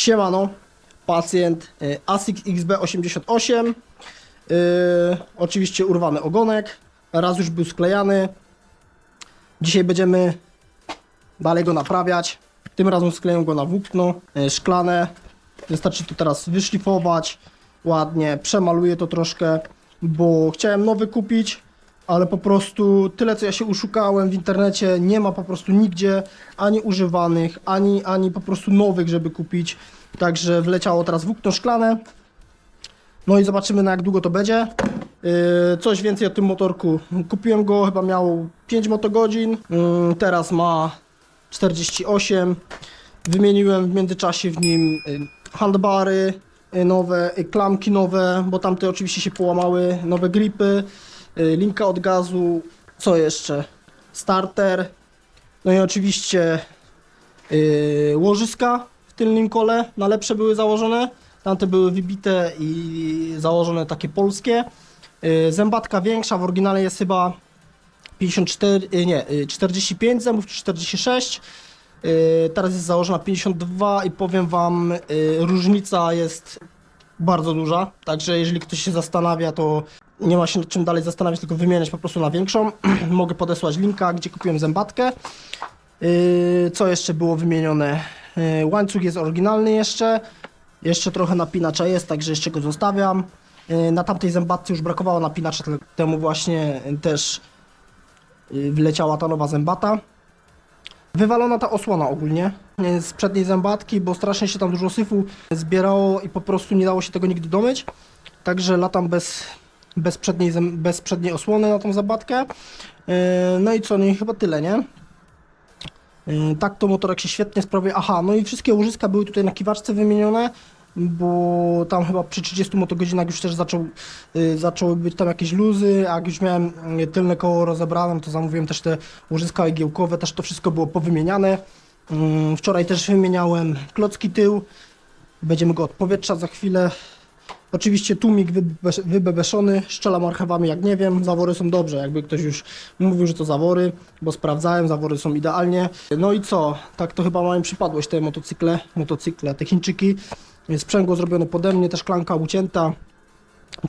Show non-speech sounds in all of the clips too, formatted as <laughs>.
Siemano, pacjent ASICS XB88, y, oczywiście urwany ogonek, raz już był sklejany. Dzisiaj będziemy dalej go naprawiać. Tym razem skleję go na włókno y, szklane. Wystarczy to teraz wyszlifować ładnie, przemaluję to troszkę, bo chciałem nowy kupić, ale po prostu tyle co ja się uszukałem w internecie, nie ma po prostu nigdzie ani używanych, ani, ani po prostu nowych, żeby kupić. Także wleciało teraz włókno szklane. No i zobaczymy na jak długo to będzie. Yy, coś więcej o tym motorku. Kupiłem go, chyba miał 5 motogodzin. Yy, teraz ma 48. Wymieniłem w międzyczasie w nim yy, handbary yy, nowe, yy, klamki nowe, bo tamte oczywiście się połamały, nowe gripy, linka od gazu, co jeszcze? Starter. No i oczywiście yy, łożyska w tylnym kole, na lepsze były założone. Tamte były wybite i założone takie polskie. Yy, Zębatka większa, w oryginale jest chyba 54, yy, nie, yy, 45 zębów czy 46. Yy, Teraz jest założona 52 i powiem wam, yy, różnica jest bardzo duża. Także jeżeli ktoś się zastanawia, to nie ma się nad czym dalej zastanawiać, tylko wymieniać po prostu na większą. <clears throat> Mogę podesłać linka, gdzie kupiłem zębatkę. Yy, co jeszcze było wymienione? Yy, łańcuch jest oryginalny jeszcze. Jeszcze trochę napinacza jest, także jeszcze go zostawiam. Yy, na tamtej zębatce już brakowało napinacza, temu właśnie też yy, wleciała ta nowa zębata. Wywalona ta osłona ogólnie yy, z przedniej zębatki, bo strasznie się tam dużo syfu zbierało i po prostu nie dało się tego nigdy domyć. Także latam bez, bez, przedniej, bez przedniej osłony na tą zębatkę. Yy, No i co, no i chyba tyle, nie? Yy, Tak to motorek się świetnie sprawuje. Aha, no i wszystkie łożyska były tutaj na kiwaczce wymienione, bo tam chyba przy 30 motogodzinach już też zaczął, yy, zaczęły być tam jakieś luzy, a jak już miałem tylne koło rozebrane, to zamówiłem też te łożyska igiełkowe, też to wszystko było powymieniane. Yy, Wczoraj też wymieniałem klocki tył, będziemy go odpowietrzać za chwilę. Oczywiście tłumik wybebeszony, szczela marchewami jak nie wiem, zawory są dobrze, jakby ktoś już mówił, że to zawory, bo sprawdzałem, zawory są idealnie. No i co, tak to chyba mają przypadłość te motocykle, motocykle, te Chińczyki. Sprzęgło zrobione pode mnie, też szklanka ucięta.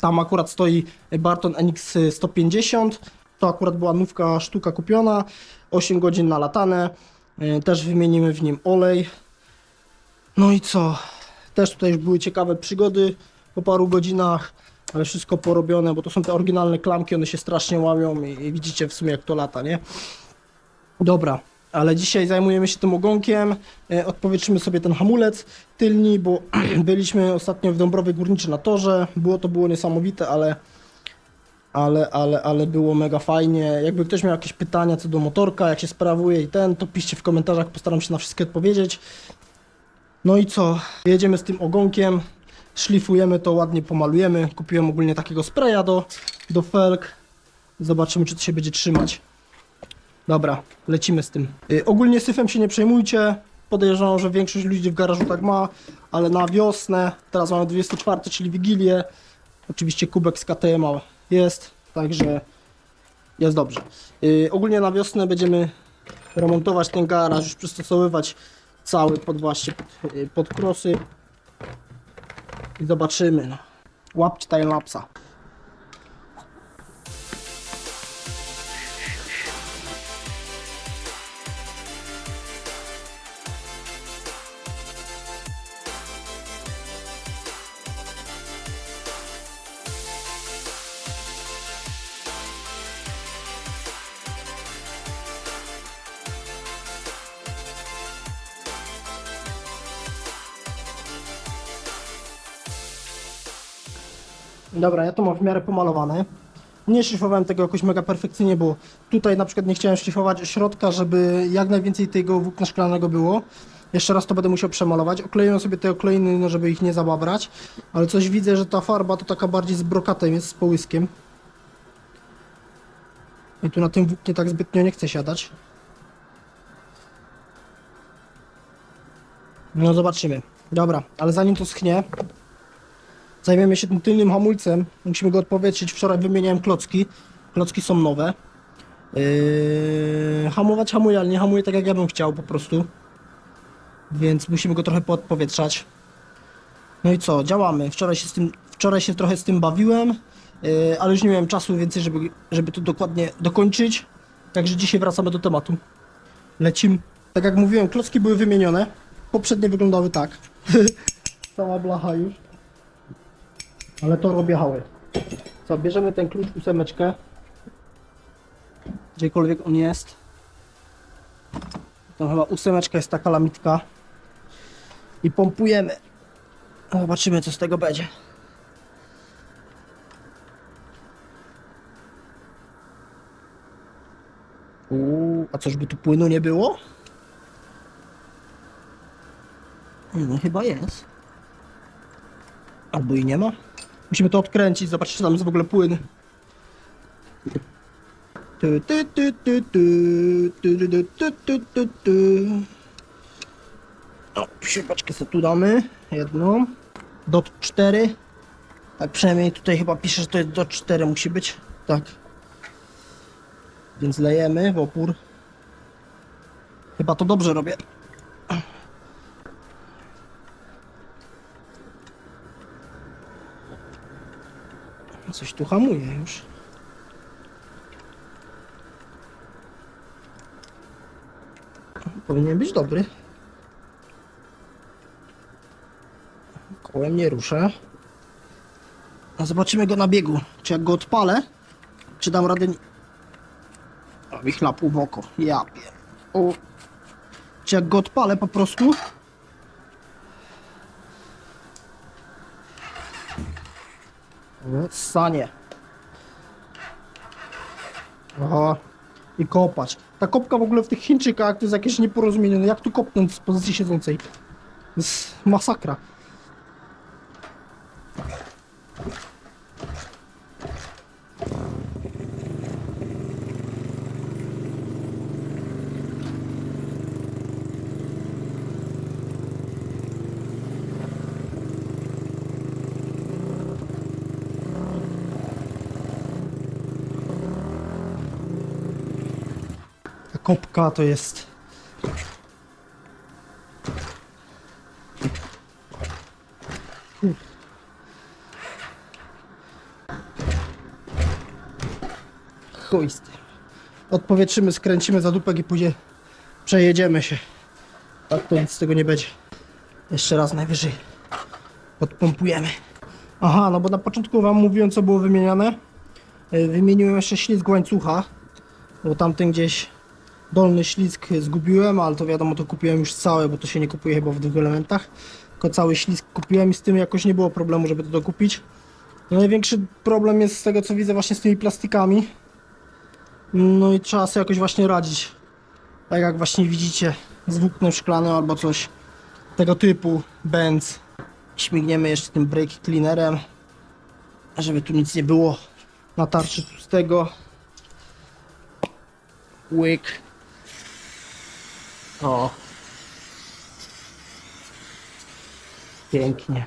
Tam akurat stoi Barton NX 150, to akurat była nówka sztuka kupiona, 8 godzin nalatane, Y, też wymienimy w nim olej. No i co, też tutaj już były ciekawe przygody po paru godzinach, ale wszystko porobione, bo to są te oryginalne klamki, one się strasznie łamią i, i widzicie w sumie jak to lata, nie? Dobra, ale dzisiaj zajmujemy się tym ogonkiem, e, odpowietrzymy sobie ten hamulec tylni, bo <clears throat> byliśmy ostatnio w Dąbrowie Górniczej na torze, było to było niesamowite, ale ale, ale, ale było mega fajnie. Jakby ktoś miał jakieś pytania co do motorka, jak się sprawuje i ten, to piszcie w komentarzach, postaram się na wszystkie odpowiedzieć. No i co? Jedziemy z tym ogonkiem, szlifujemy to, ładnie pomalujemy. Kupiłem ogólnie takiego spraya do, do felg. Zobaczymy, czy to się będzie trzymać. Dobra, lecimy z tym. Y, ogólnie syfem się nie przejmujcie. Podejrzewam, że większość ludzi w garażu tak ma, ale na wiosnę, teraz mamy 24, czyli Wigilię. Oczywiście kubek z KTM jest, także jest dobrze. Y, ogólnie na wiosnę będziemy remontować ten garaż, już przystosowywać cały pod właśnie pod, y, pod krosy. I zobaczymy. No. Łapcie timelapsa. Dobra, ja to mam w miarę pomalowane. Nie szlifowałem tego jakoś mega perfekcyjnie, bo tutaj na przykład nie chciałem szlifować środka, żeby jak najwięcej tego włókna szklanego było. Jeszcze raz to będę musiał przemalować. Okleiłem sobie te okleiny, no żeby ich nie zababrać. Ale coś widzę, że ta farba to taka bardziej z brokatem jest, z połyskiem. I tu na tym włóknie tak zbytnio nie chcę siadać. No zobaczymy. Dobra, ale zanim to schnie, Zajmiemy się tym tylnym hamulcem. Musimy go odpowietrzyć. Wczoraj wymieniałem klocki. Klocki są nowe. Yy, hamować hamuje, ale nie hamuje tak jak ja bym chciał po prostu. Więc musimy go trochę poodpowietrzać. No i co, działamy. Wczoraj się, z tym, wczoraj się trochę z tym bawiłem, yy, ale już nie miałem czasu więcej, żeby, żeby to dokładnie dokończyć. Także dzisiaj wracamy do tematu. Lecimy. Tak jak mówiłem, klocki były wymienione. Poprzednie wyglądały tak. <laughs> Cała blacha już. Ale to robię hały. Co, bierzemy ten klucz ósemeczkę. Gdziekolwiek on jest. To chyba ósemeczka jest taka lamitka. I pompujemy. Zobaczymy co z tego będzie. Uuu, a coś by tu płynu nie było? No chyba jest. Albo i nie ma. Musimy to odkręcić, zobaczyć czy tam jest w ogóle płyn. Tu, tu, tu, tu, tu. O, sobie tu damy. Jedną. Dot 4. Tak przynajmniej tutaj chyba pisze, że to jest dot 4 musi być. Tak. Więc lejemy w opór. Chyba to dobrze robię. Coś tu hamuje już. Powinien być dobry. Kołem nie ruszę. A zobaczymy go na biegu. Czy jak go odpalę, czy dam radę... O, mi chlapł w oko. Ja pier... O. Czy jak go odpalę po prostu... Sanie. Aha. I kopać. Ta kopka w ogóle w tych Chińczykach to jest jakieś nieporozumienie. No jak tu kopnąć z pozycji siedzącej? To jest masakra. Kopka to jest. Chuj. Odpowietrzymy, skręcimy za dupek i później przejedziemy się. Tak to nic z tego nie będzie. Jeszcze raz najwyżej podpompujemy. Aha, no bo na początku wam mówiłem co było wymieniane. E, Wymieniłem jeszcze ślizg łańcucha bo tamten gdzieś dolny ślizg zgubiłem, ale to wiadomo, to kupiłem już całe, bo to się nie kupuje chyba w dwóch elementach. Tylko cały ślizg kupiłem i z tym jakoś nie było problemu, żeby to dokupić. No największy problem jest z tego co widzę właśnie z tymi plastikami. No i trzeba sobie jakoś właśnie radzić. Tak jak właśnie widzicie, z włóknem szklanym albo coś tego typu, Benz. Śmigniemy jeszcze tym brake cleanerem, żeby tu nic nie było na tarczy tłustego. Łyk. O. Pięknie.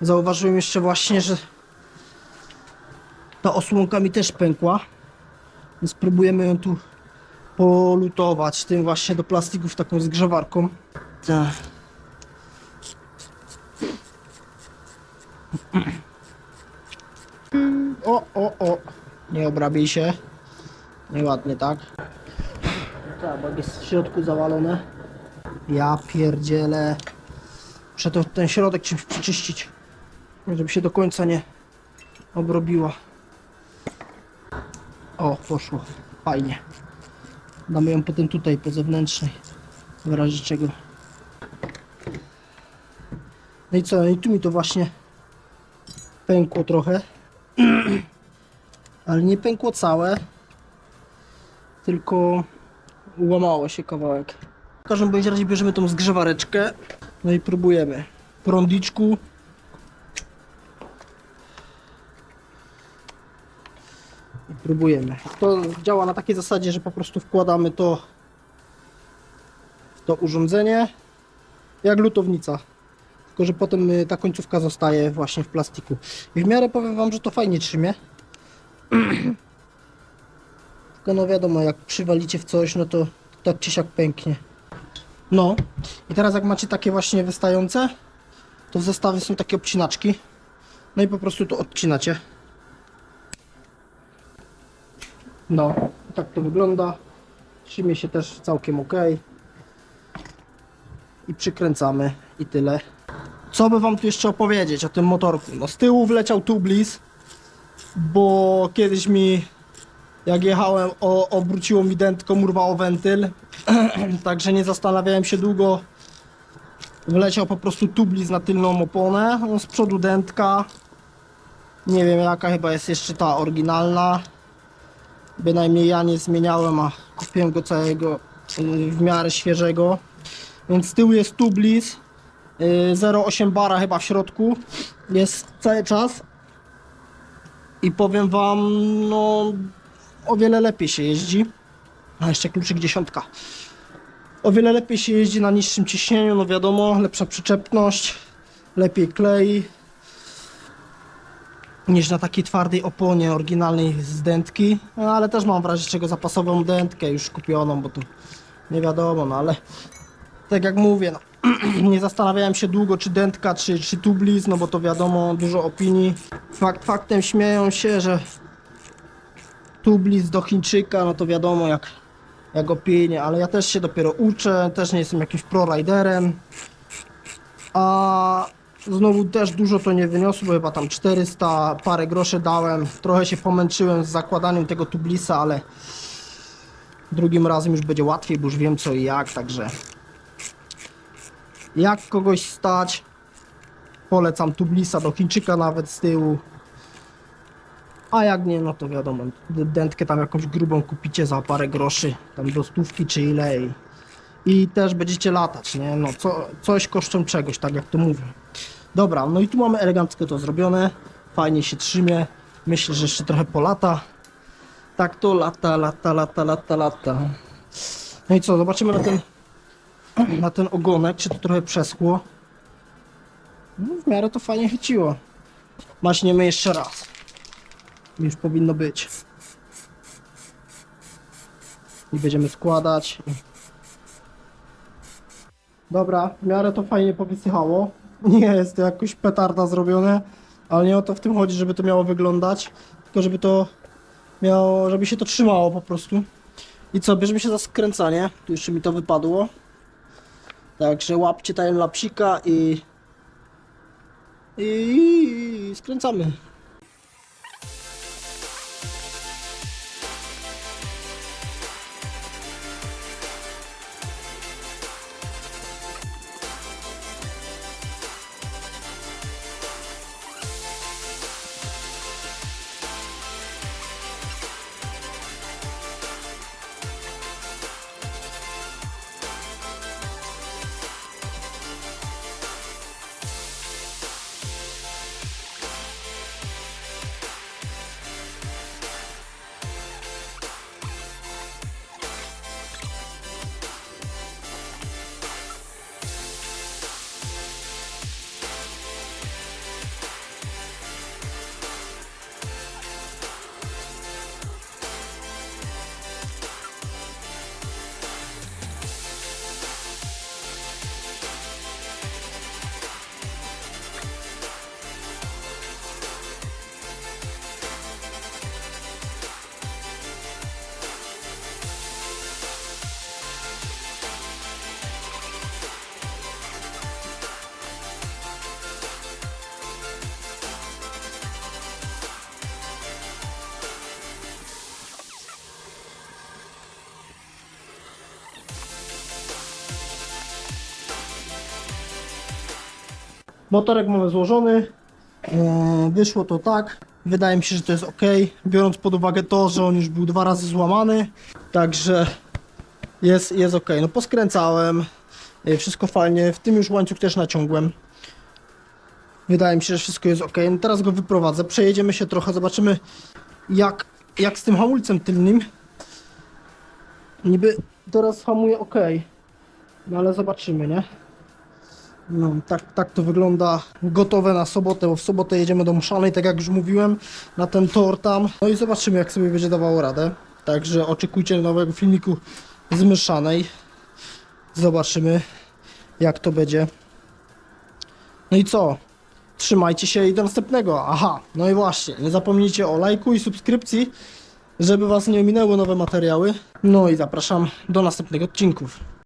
Zauważyłem jeszcze właśnie, że ta osłonka mi też pękła. Więc spróbujemy ją tu polutować tym właśnie do plastików taką zgrzewarką. Tak. O, o, o. Nie obrabiej się. Nieładnie, tak? Tak, bo jest w środku zawalone. Ja pierdzielę. Muszę to, ten środek czymś przeczyścić. Żeby się do końca nie obrobiła. O, poszło. Fajnie. Damy ją potem tutaj, po zewnętrznej. W razie czego. No i co? No i tu mi to właśnie pękło trochę. <clears throat> Ale nie pękło całe, tylko łamało się kawałek. W każdym bądź razie bierzemy tą zgrzewareczkę, no i próbujemy. Prądiczku. I próbujemy. To działa na takiej zasadzie, że po prostu wkładamy to w to urządzenie jak lutownica. Tylko, że potem y, ta końcówka zostaje właśnie w plastiku. I w miarę powiem Wam, że to fajnie trzymie. <clears throat> Tylko no wiadomo, jak przywalicie w coś, no to tak czy siak pęknie. No i teraz jak macie takie właśnie wystające, to w zestawie są takie obcinaczki. No i po prostu to odcinacie. No, tak to wygląda. Trzymie się też całkiem ok. I przykręcamy i tyle. Co by wam tu jeszcze opowiedzieć o tym motorku? No z tyłu wleciał tublis, bo kiedyś mi jak jechałem o, obróciło mi dętką, urwało wentyl. <clears throat> Także nie zastanawiałem się długo. Wleciał po prostu tublis na tylną oponę. No, z przodu dętka. Nie wiem jaka chyba jest jeszcze ta oryginalna. Bynajmniej ja nie zmieniałem, a kupiłem go całego y, w miarę świeżego. Więc z tyłu jest tublis. y, 0,8 bara chyba w środku. Jest cały czas. I powiem wam, no o wiele lepiej się jeździ. A jeszcze kluczyk dziesiątka. O wiele lepiej się jeździ na niższym ciśnieniu, no wiadomo, lepsza przyczepność, lepiej klei niż na takiej twardej oponie oryginalnej z dętki. No, ale też mam w razie czego zapasową dętkę już kupioną, bo tu nie wiadomo, no ale tak jak mówię, no, <clears throat> nie zastanawiałem się długo czy dętka, czy, czy tublis, no bo to wiadomo, dużo opinii. Fakt faktem śmieją się, że tublis do Chińczyka, no to wiadomo jak, jak opinie, ale ja też się dopiero uczę, też nie jestem jakimś pro-riderem. A znowu też dużo to nie wyniosło, chyba tam 400 parę groszy dałem. Trochę się pomęczyłem z zakładaniem tego tublisa, ale drugim razem już będzie łatwiej, bo już wiem co i jak, także jak kogoś stać, polecam tublisa do Chińczyka nawet z tyłu. A jak nie, no to wiadomo, d- dętkę tam jakąś grubą kupicie za parę groszy, tam do stówki czy ile i, i też będziecie latać, nie? No co, coś kosztem czegoś, tak jak to mówię. Dobra, no i tu mamy elegancko to zrobione, fajnie się trzymie, myślę, że jeszcze trochę po lata. Tak to lata, lata, lata, lata, lata. No i co, zobaczymy na ten, na ten ogonek, czy to trochę przeschło. No, w miarę to fajnie chyciło. Maśniemy jeszcze raz. Już powinno być. I będziemy składać. Dobra, w miarę to fajnie powysychało. Nie jest to jakoś petarda zrobione, ale nie o to w tym chodzi, żeby to miało wyglądać, tylko żeby to miało, żeby się to trzymało po prostu. I co, bierzemy się za skręcanie. Tu jeszcze mi to wypadło. Także łapcie timelapsika i... I skręcamy. Motorek mamy złożony. E, Wyszło to tak. Wydaje mi się, że to jest ok. Biorąc pod uwagę to, że on już był dwa razy złamany. Także jest, jest ok. No poskręcałem. e, Wszystko fajnie. W tym już łańcuch też naciągłem. Wydaje mi się, że wszystko jest ok. No teraz go wyprowadzę. Przejedziemy się trochę. Zobaczymy jak, jak z tym hamulcem tylnym. Niby teraz hamuje ok. No ale zobaczymy, nie? No, tak, tak to wygląda gotowe na sobotę, bo w sobotę jedziemy do Mszanej, tak jak już mówiłem, na ten tor tam. No i zobaczymy, jak sobie będzie dawało radę. Także oczekujcie nowego filmiku z Myszanej. Zobaczymy, jak to będzie. No i co? Trzymajcie się i do następnego. Aha, no i właśnie, nie zapomnijcie o lajku i subskrypcji, żeby Was nie ominęły nowe materiały. No i zapraszam do następnych odcinków.